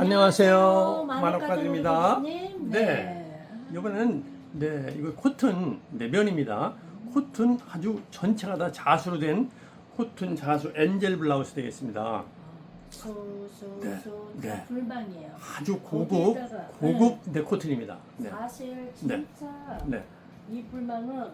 안녕하세요. 만화가들입니다. 교수님. 네. 이번에는 네 이거 코튼 내면입니다. 코튼 아주 전체가 다 자수로 된 코튼 자수 엔젤 블라우스 되겠습니다. 소소소 네, 다 네. 불망이에요. 아주 고급 거기에다가, 고급 네 코튼입니다. 네. 사실 네. 진짜 네. 이 불망은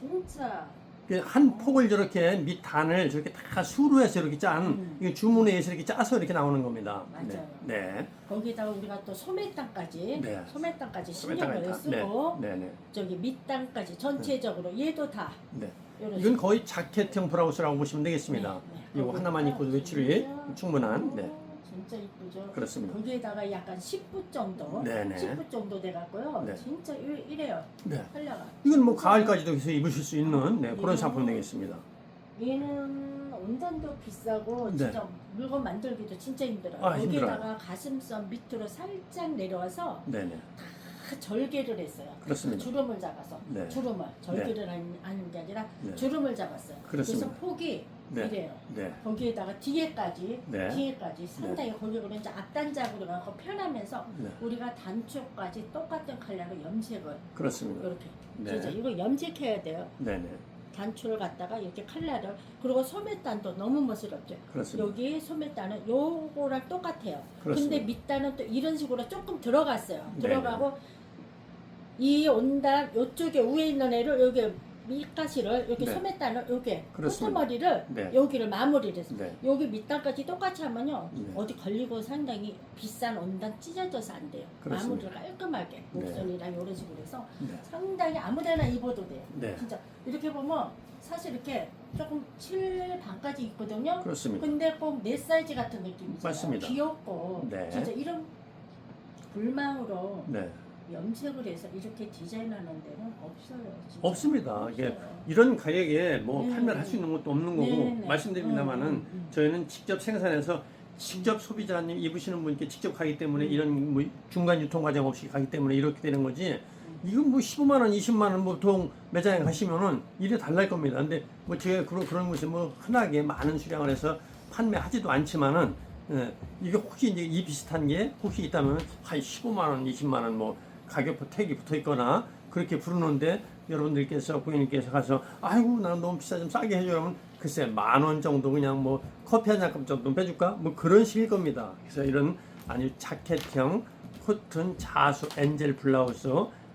진짜 그 한 폭을 저렇게 밑 단을 저렇게 다 수로 해서 이렇게 짠 음. 이게 주문에 의해서 이렇게 짜서 이렇게 나오는 겁니다. 맞아요. 네. 네. 거기다가 우리가 또 소매땅까지 네. 소매땅까지 신경을 다- 쓰고 네. 네. 저기 밑땅까지 전체적으로 얘도 다 네. 이건 거의 자켓형 브라우스라고 보시면 되겠습니다. 네, 네. 이거 하나만 입고도 외출이 충분한. 네. 어, 진짜 이쁘죠. 그렇습니다. 거기에다가 약간 10부 정도, 네네. 10부 정도 돼갖고요. 네. 진짜 이- 이래요. 네. 컬러가. 이건 뭐 가을까지도 계속 입으실 수 있는 네, 그런 음. 상품 되겠습니다. 얘는 온단도 비싸고 네. 진짜 물건 만들기도 진짜 힘들어요. 아, 힘들어요. 가슴선 밑으로 살짝 내려와서 네네. 다 절개를 했어요. 그렇습니다. 주름을 잡아서 네. 주름을 절개를 하는- 하는 게 아니라 네. 주름을 잡았어요. 그렇습니다. 래서 폭이 네. 이래요. 네. 거기에다가 뒤에까지 네. 뒤에까지 상당히 거기가 이제 앞단작으로 가고 편하면서 네. 우리가 단추까지 똑같은 컬러로 염색을 그렇습니다. 이렇게 네. 이거 염색해야 돼요. 네네. 단추를 갖다가 이렇게 컬러를 그리고 소매단도 너무 멋스럽죠. 그렇습니다. 여기 소매단은 요거랑 똑같아요. 그렇습니다. 근데 밑단은 또 이런 식으로 조금 들어갔어요. 네. 들어가고 이 온단 요쪽에 위에 있는 애를 여기 밑가시를 이렇게 네. 소매단을 여기 그렇습니다. 콧머리를 네. 여기를 마무리를 해서 네. 여기 밑단까지 똑같이 하면요 네. 어디 걸리고 상당히 비싼 온단 찢어져서 안 돼요. 그렇습니다. 마무리를 깔끔하게 목선이랑 이런 식으로 해서 네. 상당히 아무데나 입어도 돼요. 네. 진짜 이렇게 보면 사실 이렇게 조금 7 반까지 있거든요. 그렇습니다. 근데 꼭 내 사이즈 같은 느낌이죠. 맞습니다. 귀엽고 네. 진짜 이런 불망으로 네. 염색을 해서 이렇게 디자인하는 데는 없어요. 없습니다. 이게. 이런 가격에 뭐 네. 판매를 할 수 있는 것도 없는 거고 네, 네. 말씀드립니다만은 음, 음, 음. 저희는 직접 생산해서 직접 소비자님 입으시는 분께 직접 가기 때문에 음. 이런 뭐 중간 유통 과정 없이 가기 때문에 이렇게 되는 거지. 이건 뭐 15만 원, 20만 원 보통 매장에 가시면은 일이 달랄 겁니다. 근데 뭐 제가 그런 그런 것이 뭐 흔하게 많은 수량을 해서 판매하지도 않지만은 예, 이게 혹시 이제 이 비슷한 게 혹시 있다면 한 15만 원, 20만 원 뭐 가격 택이 붙어 있거나 그렇게 부르는데 여러분들께서 고객님께서 가서 아이고 나는 너무 비싸 좀 싸게 해줘 그러면 글쎄 만 원 정도 그냥 뭐 커피 한 잔값 정도 빼줄까 뭐 그런 식일 겁니다. 그래서 이런 아주 자켓형 코튼 자수 엔젤 블라우스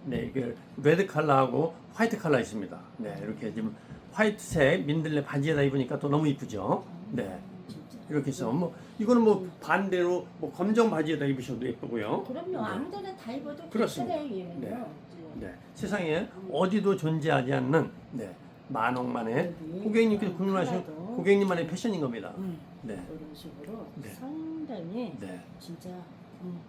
네 이게 레드 컬러하고 화이트 컬러 있습니다. 네 이렇게 지금 화이트색 민들레 바지에다 입으니까 또 너무 이쁘죠. 네. 이렇게 해서 뭐 이거는 뭐 반대로 뭐 검정 바지에다 입으셔도 예쁘고요. 그럼요. 네. 아무데나 다 입어도 그렇습니다. 괜찮아요. 얘는요. 네. 네, 세상에 어디도 존재하지 않는 네, 만억만의 여기 고객님께서 음, 구매하신 컬러도. 고객님만의 패션인 겁니다. 음, 네, 이런 식으로 네. 상당히 네, 진짜 음,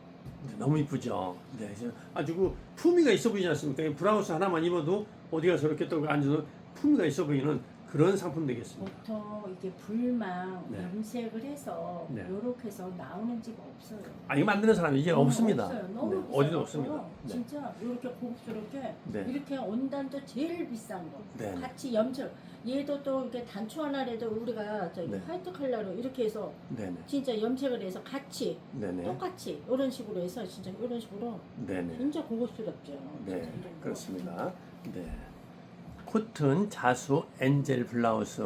네, 너무 이쁘죠. 네, 아주 그 품위가 있어 보이지 않습니까? 이 브라우스 하나만 입어도 어디 가서 이렇게 또 앉아서 품위가 있어 보이는 그런 상품 되겠습니다. 보통 이게 불망 네. 염색을 해서 네. 이렇게 해서 나오는 집 없어요. 아, 이거 만드는 사람이 이제 너무 없습니다. 없어요. 너무 네, 비싸요. 어디도 없습니다. 네, 진짜 이렇게 고급스럽게 네. 이렇게 온단도 제일 비싼 거 네. 같이 염색 얘도 또 이렇게 단추 하나라도 우리가 저기 네. 화이트 컬러로 이렇게 해서 네, 네, 진짜 염색을 해서 같이 네, 네, 똑같이 이런 식으로 해서 진짜 이런 식으로 네, 네. 진짜 고급스럽죠. 네, 진짜. 그렇습니다. 네. 코튼 자수 엔젤 블라우스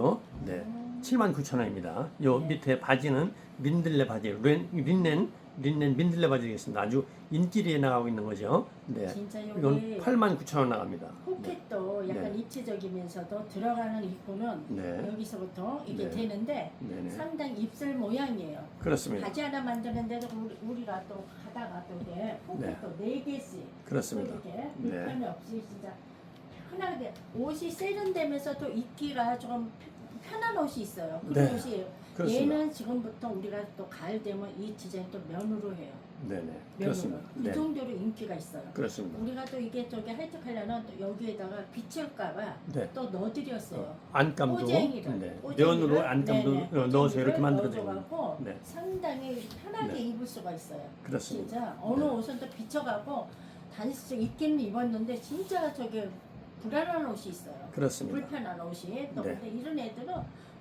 네. 음. 79,000원입니다. 요 네. 밑에 바지는 민들레 바지, 린, 린넨, 린넨 민들레 바지 되겠습니다. 아주 인기리에 나가고 있는 거죠. 네. 진짜 이건 여기 89,000원 나갑니다. 포켓도 약간 네. 입체적이면서도 들어가는 입구는 네. 여기서부터 이게 네. 되는데 네, 네. 상당히 입술 모양이에요. 그렇습니다. 바지 하나 만드는데도 우리, 우리가 또 가다가 또 이게 포켓도 네, 개씩 그렇습니다. 이렇게 네. 불편이 없이 진짜 편하게 옷이 세련되면서 또 입기가 좀 편한 옷이 있어요. 그런 네. 옷이 그렇습니다. 얘는 지금부터 우리가 또 가을 되면 이 디자인 또 면으로 해요. 네, 네. 면으로. 그렇습니다. 이 네. 정도로 인기가 있어요. 그렇습니다. 우리가 또 이게 저기 하이트 컬러는 또 여기에다가 비칠까봐 네. 또 넣어드렸어요. 안감도 꼬쟁이를, 네. 꼬쟁이를, 면으로 안감도 네네, 어, 넣어서 이렇게 꼬쟁이를 만들어집니다. 넣어줘갖고 네. 상당히 편하게 네. 입을 수가 있어요. 그렇습니다. 진짜 어느 네. 옷은 또 비쳐가고 단식 입기는 입었는데 진짜 저게 불안한 옷이 있어요. 그렇습니다. 불편한 옷이 또 네. 근데 이런 애들은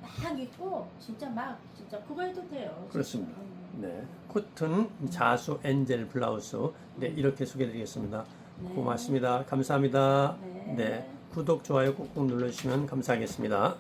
막 입고 진짜 막 진짜 그거 해도 돼요. 그렇습니다. 음. 네, 코튼 자수 엔젤 블라우스 네 이렇게 소개드리겠습니다. 네. 고맙습니다. 감사합니다. 네. 네, 구독 좋아요 꾹꾹 눌러주시면 감사하겠습니다.